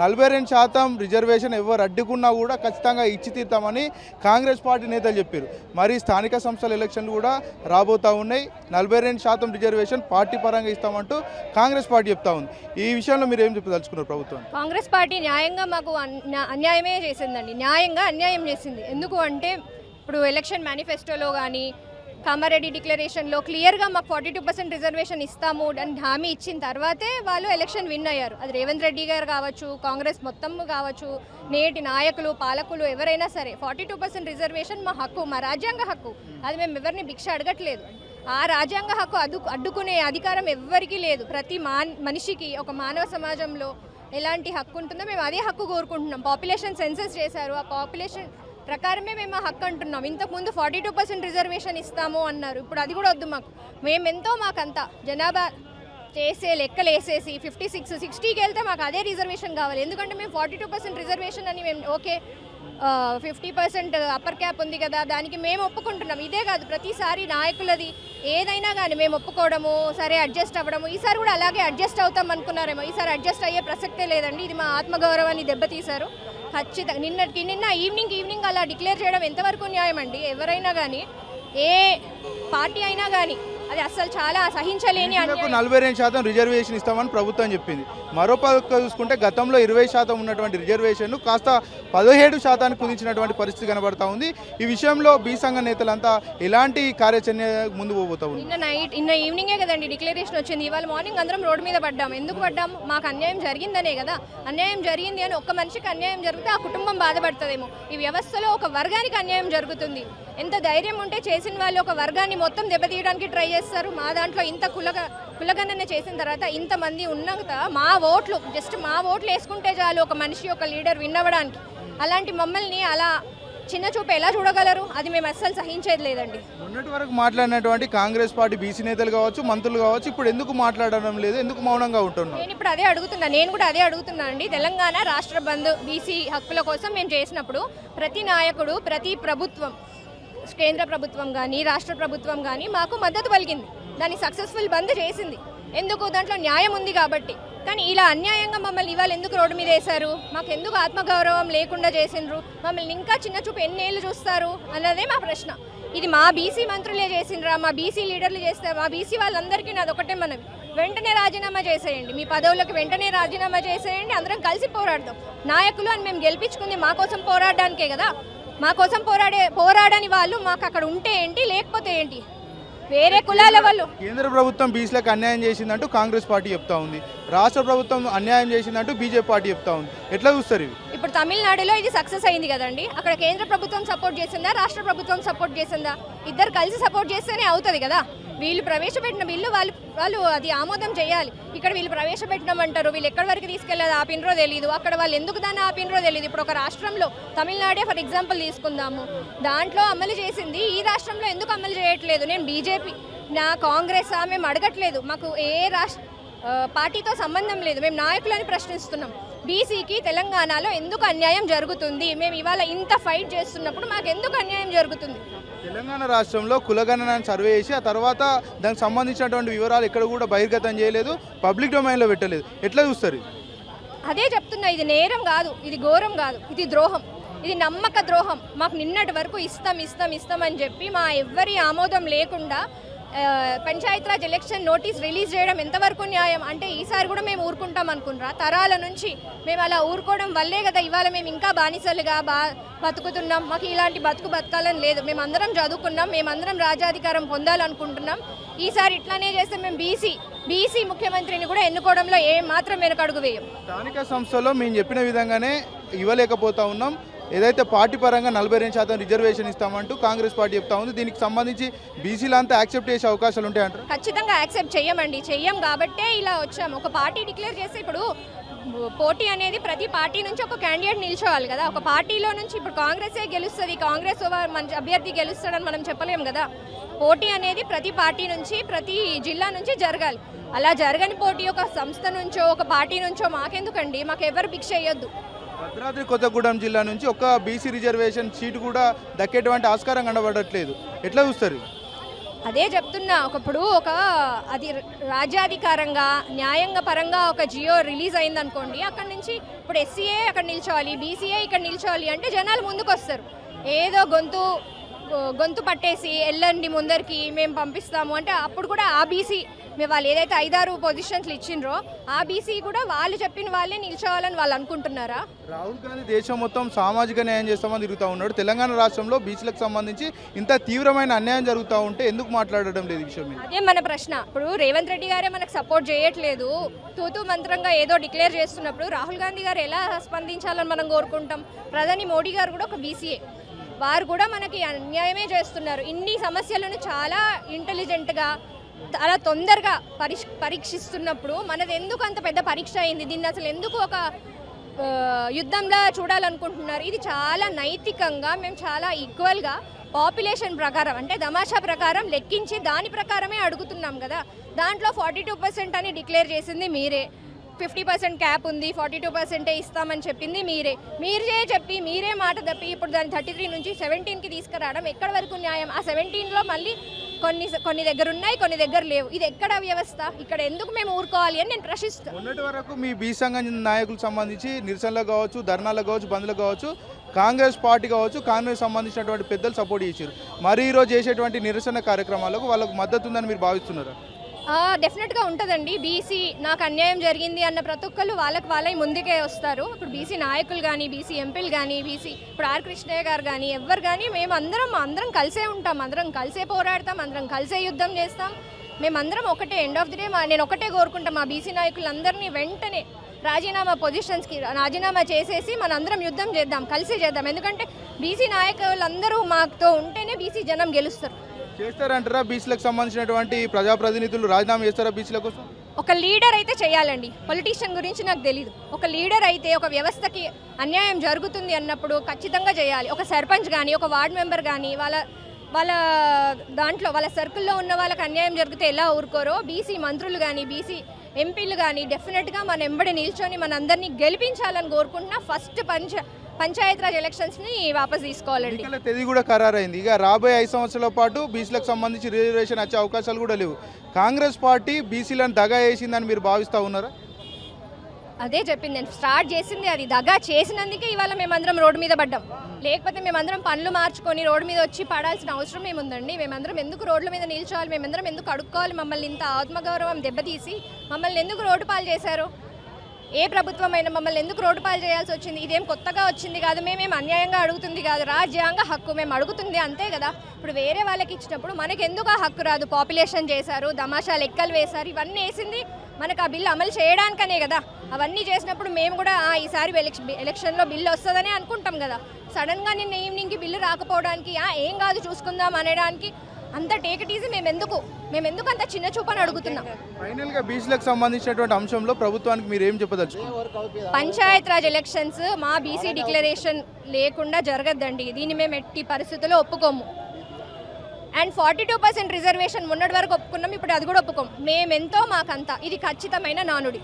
నలభై రెండు శాతం రిజర్వేషన్ ఎవరు అడ్డుకున్నా కూడా ఖచ్చితంగా ఇచ్చి తీర్తామని కాంగ్రెస్ పార్టీ నేతలు చెప్పారు. మరి స్థానిక సంస్థల ఎలక్షన్లు కూడా రాబోతూ ఉన్నాయి. నలభై రెండు శాతం రిజర్వేషన్ పార్టీ పరంగా ఇస్తామంటూ కాంగ్రెస్ పార్టీ చెప్తా ఉంది. ఈ విషయంలో మీరు ఏం చెప్పదలుచుకున్నారు ప్రభుత్వం? కాంగ్రెస్ పార్టీ న్యాయంగా మాకు అన్యాయమే చేసిందండి. న్యాయంగా అన్యాయం చేసింది. ఎందుకు అంటే ఇప్పుడు ఎలక్షన్ మేనిఫెస్టోలో కానీ కామారెడ్డి డిక్లరేషన్లో క్లియర్గా మాకు ఫార్టీ టూ పర్సెంట్ రిజర్వేషన్ ఇస్తాము అని హామీ ఇచ్చిన తర్వాతే వాళ్ళు ఎలక్షన్ విన్ అయ్యారు. అది రేవంత్ రెడ్డి గారు కావచ్చు కాంగ్రెస్ మొత్తం కావచ్చు నేటి నాయకులు పాలకులు ఎవరైనా సరే ఫార్టీ టూ పర్సెంట్ రిజర్వేషన్ మా హక్కు మా రాజ్యాంగ హక్కు. అది మేము ఎవరిని భిక్ష అడగట్లేదు. ఆ రాజ్యాంగ హక్కు అడ్డు అడ్డుకునే అధికారం ఎవ్వరికీ లేదు. ప్రతి మాన్ మనిషికి ఒక మానవ సమాజంలో ఎలాంటి హక్కు ఉంటుందో మేము అదే హక్కు కోరుకుంటున్నాం. పాపులేషన్ సెన్సెస్ చేశారు. ఆ పాపులేషన్ ప్రకారమే మేము ఆ హక్కు అంటున్నాం. ఇంతకుముందు ఫార్టీ టూ పర్సెంట్ రిజర్వేషన్ ఇస్తాము అన్నారు. ఇప్పుడు అది కూడా వద్దు మాకు. మేమెంతో మాకంతా జనాభా చేసే లెక్కలు వేసేసి ఫిఫ్టీ సిక్స్ సిక్స్టీకి వెళ్తే మాకు అదే రిజర్వేషన్ కావాలి. ఎందుకంటే మేము ఫార్టీ టూ పర్సెంట్ రిజర్వేషన్ అని మేము okay fifty percent upper cap ఉంది కదా దానికి మేము ఒప్పుకుంటున్నాం. ఇదే కాదు ప్రతిసారి నాయకులది ఏదైనా కానీ మేము ఒప్పుకోవడము సరే అడ్జస్ట్ అవ్వడము ఈసారి కూడా అలాగే అడ్జస్ట్ అవుతాం అనుకున్నారేమో. ఈసారి అడ్జస్ట్ అయ్యే ప్రసక్తే లేదండి. ఇది మా ఆత్మగౌరవాన్ని దెబ్బతీశారు. ఖచ్చితంగా నిన్నటికి నిన్న ఈవినింగ్ ఈవినింగ్ అలా డిక్లేర్ చేయడం ఎంతవరకు న్యాయం అండి ఎవరైనా కానీ ఏ పార్టీ అయినా కానీ అది అస్సలు చాలా సహించలేని నలభై రెండు శాతం రిజర్వేషన్ ఇస్తామని ప్రభుత్వం చెప్పింది. మరో పక్క చూసుకుంటే గతంలో ఇరవై శాతం ఉన్నటువంటి రిజర్వేషన్ కాస్త పదిహేడు శాతానికి కుదించినటువంటి పరిస్థితి కనబడతా ఉంది. ఈ విషయంలో బీ సంఘ నేతలంతా ఎలాంటి కార్యాచరణ ముందు పోబోతా ఉంది నిన్న నైట్ నిన్న ఈవినింగే కదండి డిక్లరేషన్ వచ్చింది. ఇవాళ మార్నింగ్ అందరం రోడ్డు మీద పడ్డాం. ఎందుకు పడ్డాం? మాకు అన్యాయం జరిగిందనే కదా. అన్యాయం జరిగింది అని ఒక్క మనిషికి అన్యాయం జరిగితే ఆ కుటుంబం బాధపడుతుందేమో. ఈ వ్యవస్థలో ఒక వర్గానికి అన్యాయం జరుగుతుంది. ఎంత ధైర్యం ఉంటే చేసిన వాళ్ళు ఒక వర్గాన్ని మొత్తం దెబ్బతీయడానికి ట్రై చేస్తారు. మా దాంట్లో ఇంత కులగ కులగణన చేసిన తర్వాత ఇంతమంది ఉన్నాక మా ఓట్లు జస్ట్ మా ఓట్లు వేసుకుంటే చాలు ఒక మనిషి ఒక లీడర్ విన్ అవ్వడానికి. అలాంటి మమ్మల్ని అలా చిన్న చూపు ఎలా చూడగలరు? అది మేము అస్సలు సహించేది లేదండి. మొన్నటి వరకు మాట్లాడినటువంటి కాంగ్రెస్ పార్టీ బీసీ నేతలు కావచ్చు మంత్రులు కావచ్చు ఇప్పుడు ఎందుకు మాట్లాడడం లేదు? ఎందుకు మౌనంగా ఉంటున్నారు? నేను ఇప్పుడు అదే అడుగుతున్నా నేను కూడా అదే అడుగుతున్నా అండి. తెలంగాణ రాష్ట్ర బంద్ బీసీ హక్కుల కోసం మేము చేసినప్పుడు ప్రతి నాయకుడు ప్రతి ప్రభుత్వం కేంద్ర ప్రభుత్వం కానీ రాష్ట్ర ప్రభుత్వం కానీ మాకు మద్దతు పలికింది. దాన్ని సక్సెస్ఫుల్ బంద్ చేసింది. ఎందుకు దాంట్లో న్యాయం ఉంది కాబట్టి. కానీ ఇలా అన్యాయంగా మమ్మల్ని ఇవాళ ఎందుకు రోడ్డు మీద వేశారు? మాకు ఎందుకు ఆత్మగౌరవం లేకుండా చేసిండ్రు? మమ్మల్ని ఇంకా చిన్న చూపు ఎన్నేళ్ళు చూస్తారు అన్నదే మా ప్రశ్న. ఇది మా బీసీ మంత్రులే చేసిండ్రా మా బీసీ లీడర్లు చేస్తే మా బీసీ వాళ్ళందరికీ నాది ఒకటే మనవి. వెంటనే రాజీనామా చేసేయండి. మీ పదవులకు వెంటనే రాజీనామా చేసేయండి. అందరం కలిసి పోరాడదాం. నాయకులు అని మేము గెలిపించుకుంది మా కోసం పోరాడడానికే కదా. మా కోసం పోరాడే పోరాడని వాళ్ళు మాకు అక్కడ ఉంటే ఏంటి లేకపోతే ఏంటి? వేరే కులాల వాళ్ళు. కేంద్ర ప్రభుత్వం బీసీలకు అన్యాయం చేసిందంటూ కాంగ్రెస్ పార్టీ చెప్తా ఉంది. రాష్ట్ర ప్రభుత్వం అన్యాయం చేసిందంటూ బీజేపీ పార్టీ చెప్తా ఉంది. ఎట్లా చూస్తారు ఇవి? ఇప్పుడు తమిళనాడులో ఇది సక్సెస్ అయింది కదండి. అక్కడ కేంద్ర ప్రభుత్వం సపోర్ట్ చేసిందా రాష్ట్ర ప్రభుత్వం సపోర్ట్ చేసిందా? ఇద్దరు కలిసి సపోర్ట్ చేస్తేనే అవుతుంది కదా. వీళ్ళు ప్రవేశపెట్టిన బిల్లు వాళ్ళు వాళ్ళు అది ఆమోదం చేయాలి. ఇక్కడ వీళ్ళు ప్రవేశపెట్టినామంటారు వీళ్ళు ఎక్కడి వరకు తీసుకెళ్ళాలి ఆపినరో తెలియదు అక్కడ వాళ్ళు ఎందుకు దాన్ని ఆపినరో తెలియదు ఇప్పుడు ఒక రాష్ట్రంలో తమిళనాడే ఫర్ ఎగ్జాంపుల్ తీసుకుందాము. దాంట్లో అమలు చేసింది ఈ రాష్ట్రంలో ఎందుకు అమలు చేయట్లేదు? నేను బీజేపీ నా కాంగ్రెస్ మేము అడగట్లేదు. మాకు ఏ రాష్ట్ర పార్టీతో సంబంధం లేదు. మేము నాయకులని ప్రశ్నిస్తున్నాం. బీసీకి తెలంగాణలో ఎందుకు అన్యాయం జరుగుతుంది? మేము ఇవాళ ఇంత ఫైట్ చేస్తున్నప్పుడు మాకు ఎందుకు అన్యాయం జరుగుతుంది? తెలంగాణ రాష్ట్రంలో కులగణన సర్వే చేసి ఆ తర్వాత దానికి సంబంధించినటువంటి వివరాలు ఎక్కడ కూడా బహిర్గతం చేయలేదు పబ్లిక్ డొమైన్లో పెట్టలేదు. ఎట్లా చూస్తారు అదే చెప్తున్నా ఇది నేరం కాదు ఇది ఘోరం కాదు ఇది ద్రోహం ఇది నమ్మక ద్రోహం. మాకు నిన్నటి వరకు ఇస్తాం ఇస్తాం ఇస్తాం అని చెప్పి మా ఎవ్వరి ఆమోదం లేకుండా పంచాయతీరాజ్ ఎలక్షన్ నోటీస్ రిలీజ్ చేయడం ఎంతవరకు న్యాయం? అంటే ఈసారి కూడా మేము ఊరుకుంటాం అనుకున్నారా తరాల నుంచి మేము అలా ఊరుకోవడం వల్లే కదా ఇవాళ మేము ఇంకా బానిసలుగా బా బతుకుతున్నాం. మాకు ఇలాంటి బతుకు బతకాలని లేదు. మేమందరం చదువుకున్నాం. మేమందరం రాజాధికారం పొందాలనుకుంటున్నాం. ఈసారి ఇట్లానే చేస్తే మేము బీసీ బీసీ ముఖ్యమంత్రిని కూడా ఎన్నుకోవడంలో ఏ మాత్రం వెనకడుగు వేయం. స్థానిక సంస్థలో మేము చెప్పిన విధంగానే ఇవ్వలేకపోతా ఉన్నాం. ఏదైతే పార్టీ పరంగా నలభై రెండు శాతం రిజర్వేషన్ ఇస్తామంటూ కాంగ్రెస్ పార్టీ చెప్తా ఉంది దీనికి సంబంధించి బీసీలంతా యాక్సెప్ట్ చేసే అవకాశాలు ఉంటాయంట ఖచ్చితంగా యాక్సెప్ట్ చేయమండి చెయ్యం కాబట్టే ఇలా వచ్చాము ఒక పార్టీ డిక్లేర్ చేస్తే ఇప్పుడు పోటీ అనేది ప్రతి పార్టీ నుంచి ఒక క్యాండిడేట్ నిల్చోవాలి కదా. ఒక పార్టీలో నుంచి ఇప్పుడు కాంగ్రెసే గెలుస్తుంది కాంగ్రెస్ ఓవర్ మంచి అభ్యర్థి గెలుస్తాడని మనం చెప్పలేము కదా. పోటీ అనేది ప్రతి పార్టీ నుంచి ప్రతి జిల్లా నుంచి జరగాలి. అలా జరగని పోటీ ఒక సంస్థ నుంచో ఒక పార్టీ నుంచో మాకెందుకండి? మాకు ఎవరు భిక్ష వేయొద్దు భద్రాద్రి కొత్తగూడెం జిల్లా నుంచి ఒక బీసీ రిజర్వేషన్ సీటు కూడా దక్కేటువంటి ఆస్కారం కనబడట్లేదు. ఎట్లా చూస్తారు? అదే చెప్తున్నా. ఒకప్పుడు ఒక అది రాజ్యాధికారంగా న్యాయంగా పరంగా ఒక జియో రిలీజ్ అయింది అనుకోండి అక్కడ నుంచి ఇప్పుడు ఎస్సీఏ అక్కడ నిల్చోవాలి బీసీఏ ఇక్కడ నిల్చోవాలి అంటే జనాలు ముందుకు వస్తారు ఏదో గొంతు గొంతు పట్టేసి వెళ్ళండి ముందరికి మేము పంపిస్తాము అంటే అప్పుడు కూడా ఆ బీసీ మేము వాళ్ళు ఏదైతే ఐదారు పొజిషన్స్లు ఇచ్చిండ్రో ఆ బీసీ కూడా వాళ్ళు చెప్పిన వాళ్ళే నిల్చోవాలని వాళ్ళు అనుకుంటున్నారా? రాహుల్ గాంధీ దేశం మొత్తం సామాజిక న్యాయం చేస్తామని తిరుగుతూ ఉన్నాడు. తెలంగాణ రాష్ట్రంలో బీచ్లకు సంబంధించి ఇంత తీవ్రమైన అన్యాయం జరుగుతూ ఉంటే ఎందుకు మాట్లాడడం లేదు విషయం మీద? అదే మన ప్రశ్న. ఇప్పుడు రేవంత్ రెడ్డి గారే మనకు సపోర్ట్ చేయట్లేదు. తూతూ మంత్రంగా ఏదో డిక్లేర్ చేస్తున్నప్పుడు రాహుల్ గాంధీ గారు ఎలా స్పందించాలని మనం కోరుకుంటాం? ప్రధాని మోడీ గారు కూడా ఒక బీసీఏ వారు కూడా మనకి అన్యాయమే చేస్తున్నారు. ఇన్ని సమస్యలను చాలా ఇంటెలిజెంట్గా చాలా తొందరగా పరిష్ పరీక్షిస్తున్నప్పుడు మనది ఎందుకు అంత పెద్ద పరీక్ష అయింది? దీన్ని అసలు ఎందుకు ఒక యుద్ధంలా చూడాలనుకుంటున్నారు? ఇది చాలా నైతికంగా మేము చాలా ఈక్వల్గా పాపులేషన్ ప్రకారం అంటే దమాషా ప్రకారం లెక్కించి దాని ప్రకారమే అడుగుతున్నాం కదా. దాంట్లో ఫార్టీ టూ పర్సెంట్ అని డిక్లేర్ చేసింది మీరే. ఫిఫ్టీ పర్సెంట్ క్యాప్ ఉంది ఫార్టీ టూ పర్సెంటే ఇస్తామని చెప్పింది మీరే. మీరే చెప్పి మీరే మాట తప్పి ఇప్పుడు దాన్ని థర్టీ త్రీ నుంచి సెవెంటీన్కి తీసుకురావడం ఎక్కడ వరకు న్యాయం? ఆ సెవెంటీన్లో మళ్ళీ కొన్ని కొన్ని దగ్గర ఉన్నాయి కొన్ని దగ్గర లేవు. ఇది ఎక్కడ వ్యవస్థ? ఇక్కడ ఎందుకు మేము ఊరుకోవాలి అని నేను ప్రశ్నిస్తాను మొన్నటి వరకు మీ బీ సంఘం నాయకులకు సంబంధించి నిరసనలకు కావచ్చు ధర్నాలకు కావచ్చు బంద్లకు కావచ్చు కాంగ్రెస్ పార్టీ కావచ్చు కాంగ్రెస్ సంబంధించినటువంటి పెద్దలు సపోర్ట్ చేశారు మరి ఈరోజు చేసేటువంటి నిరసన కార్యక్రమాలకు వాళ్ళకు మద్దతు ఉందని మీరు భావిస్తున్నారా? డెఫినెట్గా ఉంటుందండి. బీసీ నాకు అన్యాయం జరిగింది అన్న ప్రతి ఒక్కరు వాళ్ళకి వాళ్ళే ముందుకే వస్తారు. ఇప్పుడు బీసీ నాయకులు కానీ బీసీ ఎంపీలు కానీ బీసీ ఇప్పుడు ఆర్ కృష్ణయ్య గారు కానీ ఎవరు కానీ మేము అందరం అందరం కలిసే ఉంటాం. అందరం కలిసే పోరాడతాం. అందరం కలిసే యుద్ధం చేస్తాం. మేమందరం ఒకటే. ఎండ్ ఆఫ్ ది డే మా నేను ఒకటే కోరుకుంటాం మా బీసీ నాయకులందరినీ వెంటనే రాజీనామా పొజిషన్స్కి రాజీనామా చేసేసి మనందరం యుద్ధం చేద్దాం కలిసి చేద్దాం. ఎందుకంటే బీసీ నాయకులందరూ మాతో ఉంటేనే బీసీ జనం గెలుస్తారు. చేస్తారంటారా? బీచ్లకు సంబంధించినటువంటి ప్రజాప్రతినిధులు రాజీనామా చేస్తారా బీచ్ల కోసం? ఒక లీడర్ అయితే చేయాలండి. పొలిటీషియన్ గురించి నాకు తెలియదు ఒక లీడర్ అయితే ఒక వ్యవస్థకి అన్యాయం జరుగుతుంది అన్నప్పుడు ఖచ్చితంగా చేయాలి. ఒక సర్పంచ్ కానీ ఒక వార్డ్ మెంబర్ కానీ వాళ్ళ వాళ్ళ దాంట్లో వాళ్ళ సర్కిల్లో ఉన్న వాళ్ళకి అన్యాయం జరిగితే ఎలా ఊరుకోరో బీసీ మంత్రులు కానీ బీసీ ఎంపీలు కానీ డెఫినెట్గా మన ఎంబడి నిల్చొని మనందరినీ గెలిపించాలని కోరుకుంటున్నా. ఫస్ట్ పని పంచాయతీరాజ్ ఎలక్షన్స్ని వాపస్ తీసుకోవాలండి. తేదీ కూడా ఖరారైంది. ఇక రాబోయే ఐదు సంవత్సరాల పాటు బీసీలకు సంబంధించి రిజర్వేషన్ వచ్చే అవకాశాలు కూడా లేవు. కాంగ్రెస్ పార్టీ బీసీలను దగా వేసిందని మీరు భావిస్తూ ఉన్నారా? అదే చెప్పింది నేను. స్టార్ట్ చేసింది అది దగా చేసినందుకే ఇవాళ మేమందరం రోడ్డు మీద పడ్డాం. లేకపోతే మేమందరం పనులు మార్చుకొని రోడ్డు మీద వచ్చి పడాల్సిన అవసరం ఏముందండి? మేమందరం ఎందుకు రోడ్ల మీద నిల్చోవాలి మేమందరం ఎందుకు అడుక్కోవాలి? మమ్మల్ని ఇంత ఆత్మగౌరవం దెబ్బతీసి మమ్మల్ని ఎందుకు రోడ్డు పాలు చేశారు? ఏ ప్రభుత్వం మమ్మల్ని ఎందుకు రోడ్డు పాలు చేయాల్సి వచ్చింది? ఇదేం కొత్తగా వచ్చింది కాదు. మేమేం అన్యాయంగా అడుగుతుంది కాదు. రాజ్యాంగ హక్కు మేము అడుగుతుంది అంతే కదా. ఇప్పుడు వేరే వాళ్ళకి ఇచ్చినప్పుడు మనకి ఎందుకు ఆ హక్కు రాదు? పాపులేషన్ చేశారు దమాషా లెక్కలు వేశారు ఇవన్నీ వేసింది మనకు ఆ బిల్లు అమలు చేయడానికనే కదా. అవన్నీ చేసినప్పుడు మేము కూడా ఈసారి ఎలక్షన్లో బిల్లు వస్తుందని అనుకుంటాం కదా. సడన్గా నిన్న ఈవినింగ్కి బిల్లు రాకపోవడానికి ఏం కాదు చూసుకుందాం అనడానికి అంత టేక్ ఇట్ ఈజీ మేము ఎందుకు మేము ఎందుకు అంత చిన్న చూపని అడుగుతున్నాం? బీసీలకు సంబంధించినటువంటి అంశంలో ప్రభుత్వానికి మీరు ఏం చెప్పదలుచుకున్నారు? పంచాయత్ రాజ్ ఎలక్షన్స్ మా బీసీ డిక్లరేషన్ లేకుండా జరగద్దండి. దీన్ని మేము ఎట్టి పరిస్థితుల్లో ఒప్పుకోము. And forty two percent reservation మొన్నటి వరకు ఒప్పుకున్నాం ఇప్పుడు అది కూడా ఒప్పుకోం. మేమెంతో మాకంతా. ఇది ఖచ్చితమైన నానుడి.